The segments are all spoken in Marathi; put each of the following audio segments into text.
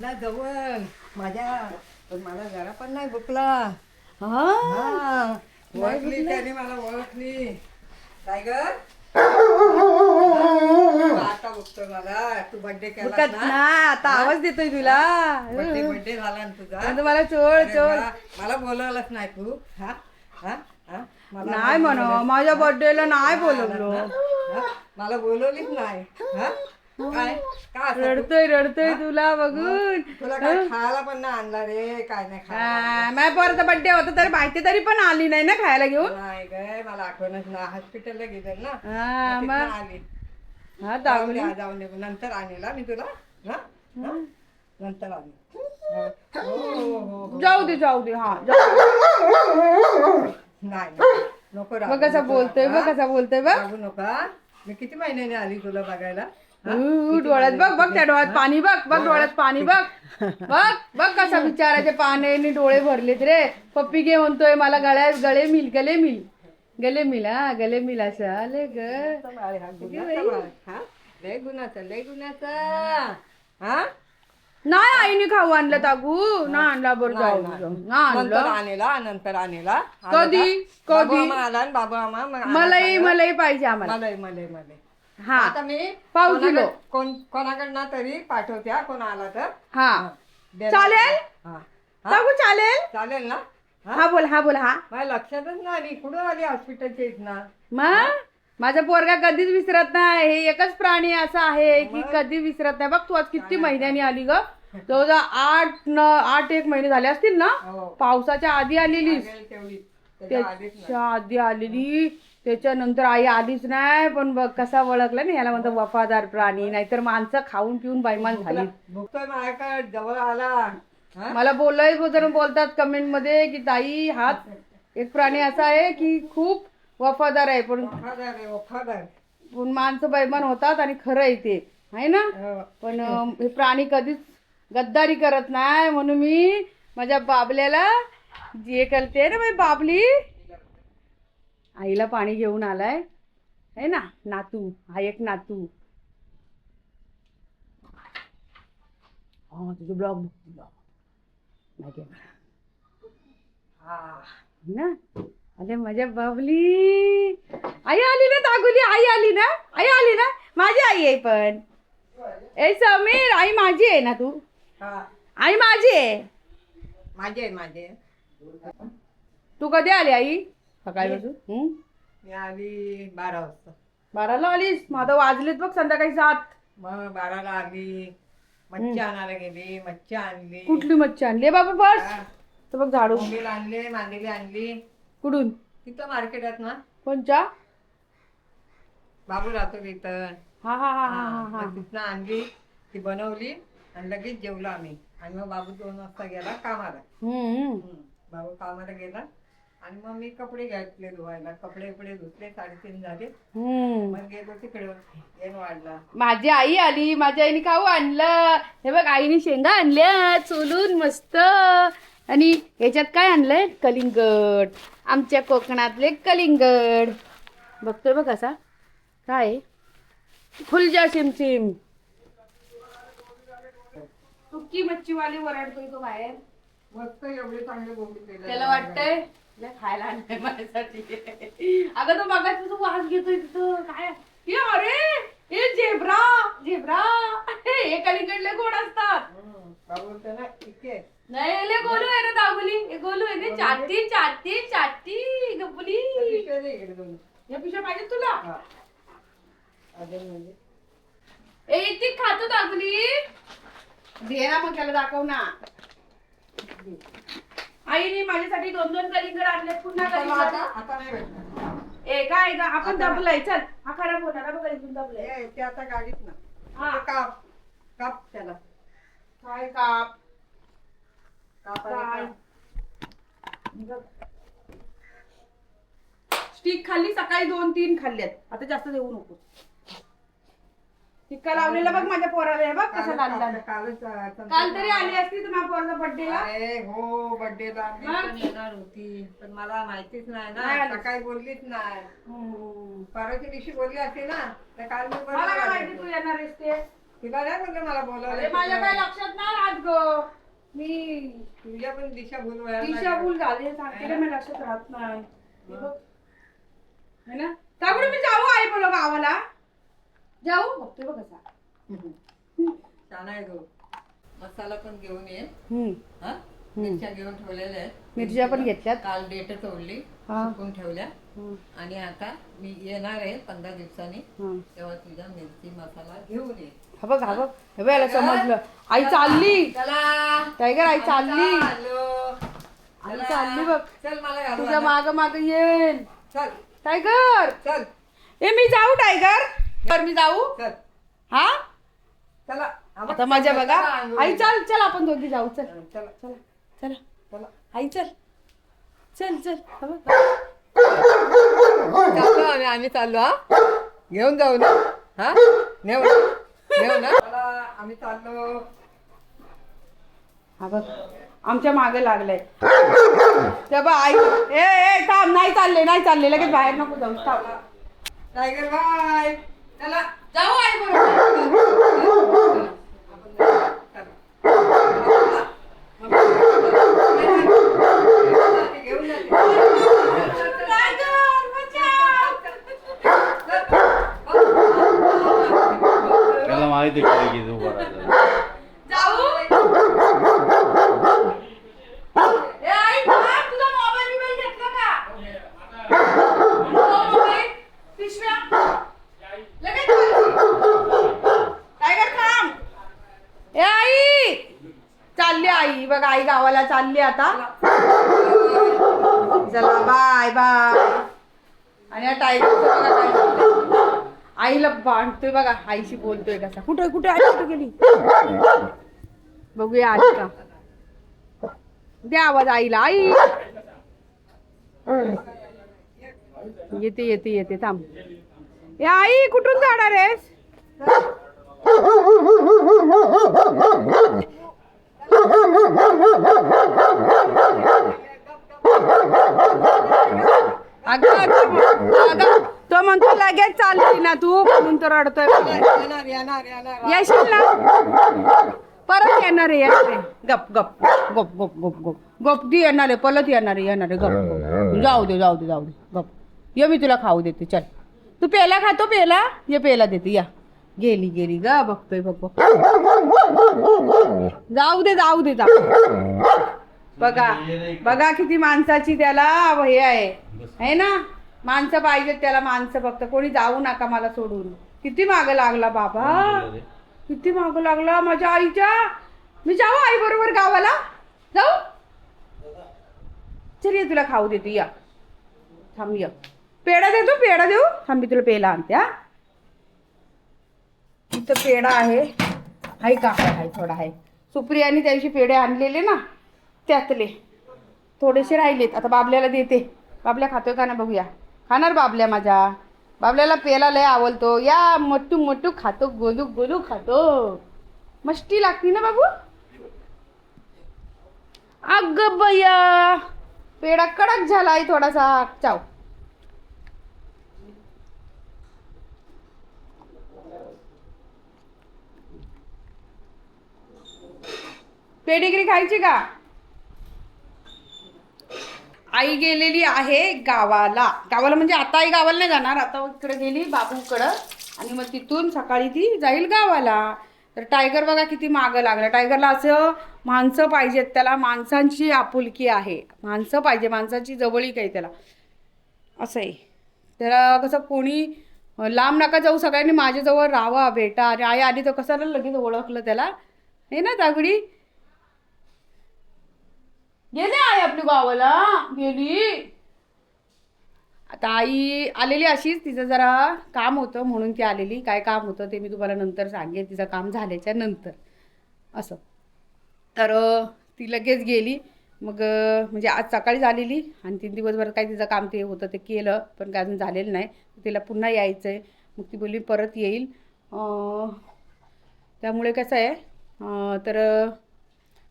ना जवळ. माझ्या पण मला जरा पण नाही बुकला हा? हा. ओळखली त्याने मला ओळखली. काय ग? आता बघतो मला. तू बर्थडे केला ना? आता आवाज देतोय तुला. बर्थडे बर्थडे झाला ना तुझा? आता मला चोळ अरे चोळ. वा, मला बोलवलंच नाही तू. हा? हा? हा? मला नाही म्हणा. माझ्या बर्थडेला नाही बोलवलो. हा? मला बोलवलीच नाही. हा? काय? का असं? तू? रडतोय रडतोय तुला बघून. तुला काय खायला पण नाही आणला रे काय नाही खायला हा, माझ्या पोराचा बर्थडे होता तरी माहिती तरी पण आली नाही ना खायला घेऊन. नाही ग मला आठवणच ना हॉस्पिटलला गेले ना. हा तिथनं मग? आली. हा जाऊन दाखवली दे जाऊन दे नंतर आणेल मी तुला. हा? हा? नंतर आणेल. हा. हो हो हो हो. जाऊ दे जाऊ दे हा जाऊ दे. नाही नाही. नको राहू, बघ कसा नको बोलतोय बघ कसा बोलतोय बघ. राहू नका मी किती महिन्याने आली तुला बघायला? डोळ्यात बघ बघ त्या डोळ्यात पाणी बघ बघ डोळ्यात पाणी बघ. बघ बघ कसा बिचाराचे पाण्याने डोळे भरलेत रे. पप्पी घे म्हणतोय मला गळ्यात गळे मिल गले मिल. गले मिल हा गले मिल असं. आले? लय हा नाही आईने खाऊ आणलं तागू ना आणला बरं जाऊ. ना आणलं. आणेला नंतर आणेला कधी? कधी? आला बाबू. मलाही पाहिजे आम्हाला. मलाही मलाही मलाही. हा. आता मी पाव कोणाकडे- किलो. कोण कोणाकडनं तरी पाठवते हा, कोण आला तर. हा. द्यायला- चालेल? हा. हा? तागू चालेल? चालेल ना? हा? हा बोल हा बोल हा. माझ्या लक्षातच नाही आली. कुठं आली हॉस्पिटलच्या इथनं? मग? माझा पोरगा कधीच विसरत नाही. हे एकच प्राणी असा आहे की कधी विसरत नाही. बघ तू आज किती महिन्यानी आली ग. जवळजवळ आठ न आठ एक महिने झाले असतील ना? हो. पावसाच्या आधी आलेलीस. लागेल तेवढी. त्याच्या आधीच नाही. त्याच्या आधी आलेली. त्याच्यानंतर आई आलीच नाही पण बघ कसा ओळखला ना याला म्हणतात वफादार प्राणी. नाहीतर माणसं खाऊन पिऊन बायमान झाली. भुकतोय जवळ आला? मला बोललोय जण बोलतात कमेंटमध्ये की ताई हा एक प्राणी असा आहे की खूप वफादार आहे. पण वफादार आहे वफादार. पण माणसं बैमान होतात आणि खरं आहे ते. आहे ना? हो. पण हे प्राणी कधीच गद्दारी करत नाही म्हणून मी माझ्या बाबल्याला जे करते ना माझी बाबली आईला पाणी घेऊन आलाय. आहे ना? नातू हा एक नातू. हा तुझं ब्लॉग बघ हा. ना? अरे माझ्या बाबली. आई आली ना तागुली आई आली ना? आई आली ना? माझी आई आहे पण. ए समीर आई माझी आहे ना तू? हा. आई माझी आहे. माझे आहे, माझे तू कधी आली आई? मी आली बारा वाजता. बाराला आलीस? माझं वाजलेत बघ संध्याकाळी सात. मग बाराला आली. मच्छी आणायला गेली मच्छी आणली. कुठली मच्छी आणली? आहे बाबा बस. हा. तर बघ झाडू. बोंबील आणले मांदेली आणली. कुठून? तिथं मार्केट आहेत ना. कोणच्या? बाबू राहतो तिथं हा हा हा हा हा हा. मग तिथनं आणली ती बनवली आणि लगेच जेवलो आम्ही. आणि मग बाबू दोन वाजता गेला कामाला. हम्म. हम्म. बाबू कामाला गेला. आणि मग मी कपडे घातले धुवायला. कपडे कपडे धुतले साडेतीन झाले. हम्म. मग गेलो तिकडे येण वाढला. माझी आई आली माझ्या आईने खाऊ आणलं. हे बघ आईने शेंगा आणल्या सोलून मस्त. आणि याच्यात काय आणलंय? कलिंगड. आमच्या कोकणातले कलिंगड. बघतोय बघ असा. काय? आहे? फुलजा सिमसिम सुकी मच्छीवाली वरडतोय तो बाहेर. मस्त एवढे चांगले केले त्याला वाटतंय खायला आणलंय माझ्यासाठी. अगं तो बघा तू वास घेतोय तिथं. काय? हे अरे हे झेब्रा झेब्रा. हे कलिंगडले गोड असतात. बोलतो ना नाही ले गोलू आहे ना दाबुली. हे गोलू आहे ना चाटी चाटी चाटी गबुली. या पिशा पाहिजे तुला. अजून म्हणजे? ए ती खातो दाबुली. दे ना मग त्याला दाखव ना. आईने माझ्यासाठी दोन दोन कलिंगड आणले पुन्हा आता कलिंगड. आता नाही भेटणार. ए काय ग आपण दबलंय चल. हा खराब होणार हा बघा इथून दबलंय. ए, ते आता गाडीत ना. हा. ते काप काप त्याला. काय काप? काप काय? काप. स्टिक खाल्ली सकाळी दोन तीन खाल्ल्यात आता जास्त देऊ नको टिक्का लावलेला बघ माझ्या पोराला हे बघ कसा कालच लागला कालच, अं, संपलं. काल तरी आली असती तर माझ्या पोराचा बर्थडेला अरे हो बर्थडेला मी मग? पण येणार होती पण मला माहितीच नाही ना. आलीस. सकाळी बोललीच नाही. परवाच्या दिवशी बोलली असते ना तर काल मी मला काय माहिती तू येणार आहेस ते. तुला नाही म्हणलं मला अरे बोलावलं माझ्या काय लक्षात नाही राहत ग. मी तुझ्या पण दिशा भूल व्हायला दिशाभूल झाली सांगते ना मी लक्षात राहत नाही. हे बघ. है ना? त्यामुळे मी जाऊ आई बोलो गावाला. जाऊ बघते बघ कसा. छान आहे तो मसाला पण घेऊन ये. हम्म. हा? मिरच्या घेऊन ठेवलेल्या आहेत. मिरच्या पण घेतल्यात. काल डेट तोडली. हा. सुकून ठेवल्या. आणि आता मी येणार आहे पंधरा दिवसांनी. तेव्हा तुझा मिरची मसाला घेऊन ये. हा बघ हा बघ. हे बघ याला समजलं. आई चालली. चला. टायगर आई चालली. चाललो. आई चला. चालली बघ. चल मला घालू तुझ्या आता. माग माग येईल चल. टायगर. चल. ए मी जाऊ टायगर. तर मी जाऊ? चल. हा? चला. आम्हा- आता माझ्या बघा. चला, आई. चल चल आपण दोघी जाऊ. चल. चला चला. चला. चला. आई चल. चल चल. हा बघ. चाललो आम्ही आम्ही चाललो हा? घेऊन जाऊ ना? हा? नेऊ ना? नेऊ ना? चला आम्ही चाललो. हा बघ आमच्या मागे लागलंय. ते बघ आई. ए ए थांब. नाही चालले नाही चालले. लगेच बाहेर नको जाऊ. थांब टायगर बाय चला जाऊ आई बरोबर घेऊन जाते. त्याला माहिती आहे की तू करायचं जाऊ ए आई थांब, तुझा मोबाईल बिबाईल घेतला का तो मोबाईल, पिशव्या लगेच चालली. टायगर थांब ए आई चालली आई बघ आई गावाला चालली आता. चला बाय बाय आणि या आईला बांधतोय बघा आईशी बोलतोय कसा. कुठे कुठे आई कुठे गेली? बघूया आली का? द्या आवाज आईला. आई! येते येते येते थांब. ए आई कुठून जाणार आहेस? तो म्हणतो लगेच चालली ना तू म्हणून तर रडतोय येशील ना? परत येणार आहे गप गप गप गप गप गप. गप ती येणार आहे परत येणार आहे येणार. आहे गप. जाऊ दे जाऊ दे जाऊ दे. गप. ये मी तुला खाऊ देते. चल. तू पेला खातो पेला. ये पेला देते या. गेली गेली ग बघतोय बघ. जाऊ दे जाऊ दे जाऊ बघा बघा किती माणसाची त्याला हे आहे. है ना? माणसं पाहिजेत त्याला माणसं फक्त. कोणी जाऊ नका मला सोडून. किती माग लागला बाबा. किती माग लागला माझ्या आईच्या. मी जाऊ आई बरोबर गावाला? जाऊ? चल ये तुला खाऊ देते या. थांब ये. पेढा देतो पेढा देऊ. थांबी तुला पेला आणते हा. इथं पेढा आहे. आहे का? आहे थोडा आहे. सुप्रियाने त्या दिवशी पेढे आणलेले ना त्यातले. थोडेसे राहिलेत. आता बाबल्याला देते. बाबल्या खातोय का ना बघूया. खाणार बाबल्या माझ्या? बाबल्याला पेला लय आवडतो. या मोठू मोठू खातो गोलू गोलू खातो. मस्ती लागती ना बाबू? अग बया. पेढा कडक झाला आहे थोडासा. चाव. पेडिग्री खायची का? आई गेलेली आहे गावाला. गावाला म्हणजे आता आई गावाला नाही जाणार. आता इकडे गेली बाबूकडं. आणि मग तिथून सकाळी ती जाईल गावाला. तर टायगर बघा किती मागं लागलं. टायगरला असं माणसं पाहिजेत. त्याला माणसांची आपुलकी आहे. माणसं पाहिजे. माणसाची जवळीक आहे त्याला. असं आहे. त्याला कसं कोणी लांब नका जाऊ. सगळ्यांनी माझ्याजवळ राहावा भेटा. आणि आई आली तर कसाला लगेच ओळखलं त्याला? हे ना दागडी गेली आई आपली गावाला? गेली. आता आई आलेली अशीच तिचं जरा काम होतं म्हणून ती आलेली. काय काम होतं ते मी तुम्हाला नंतर सांगेन तिचं काम झाल्याच्यानंतर. असं. तर ती लगेच गेली. मग म्हणजे आज सकाळी झालेली आणि तीन दिवसभर काय तिचं काम ते होतं ते केलं पण काय अजून झालेलं नाही. तिला पुन्हा यायचं आहे मग ती बोलली परत येईल. त्यामुळे कसं आहे तर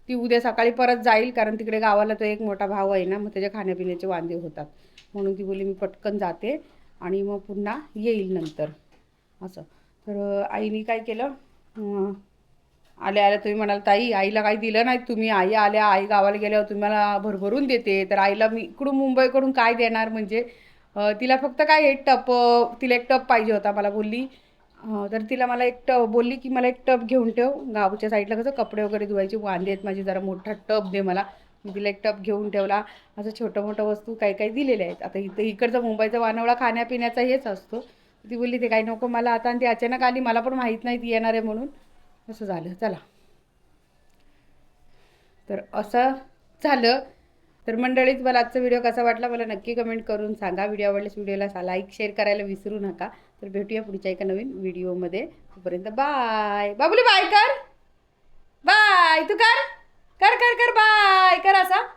ती उद्या सकाळी परत जाईल कारण तिकडे गावाला तो एक मोठा भाव आहे ना मग त्याच्या खाण्यापिण्याचे वांदे होतात. म्हणून ती बोलली मी पटकन जाते आणि मग पुन्हा येईल नंतर. असं. तर आईने काय केलं? आल्या आल्या तुम्ही म्हणाल ताई आईला काही दिलं नाही तुम्ही. आई आल्या आई गावाला गेल्यावर तुम्हाला भरभरून देते. तर आईला मी इकडून मुंबईकडून काय देणार म्हणजे तिला फक्त काय एक टप तिला एक टप पाहिजे होता. मला बोलली तर तिला मला एक टब बोलली की मला एक टब घेऊन ठेव. गावच्या साईडला कसं कपडे वगैरे धुवायचे वांदे आहेत माझी जरा मोठा टब दे मला. मी तिला एक टब घेऊन ठेवला. असं छोटं मोठं वस्तू काही काही दिलेल्या आहेत. आता इथं इकडचा मुंबईचा वानवळा खाण्यापिण्याचा हेच असतो. ती बोलली ते काही नको मला आता. आणि ती अचानक आली मला पण माहीत नाही ती येणार आहे म्हणून. असं झालं. चला. तर असं झालं. तर मंडळीत मला आजचा व्हिडिओ कसा वाटला मला नक्की कमेंट करून सांगा. व्हिडिओ आवडल्यास व्हिडिओला लाईक शेअर करायला विसरू नका. तर भेटूया पुढच्या एका नवीन व्हिडिओमध्ये. तोपर्यंत बाय. बाबुली बाय कर. बाय. तू कर. कर कर कर. बाय. कर असा.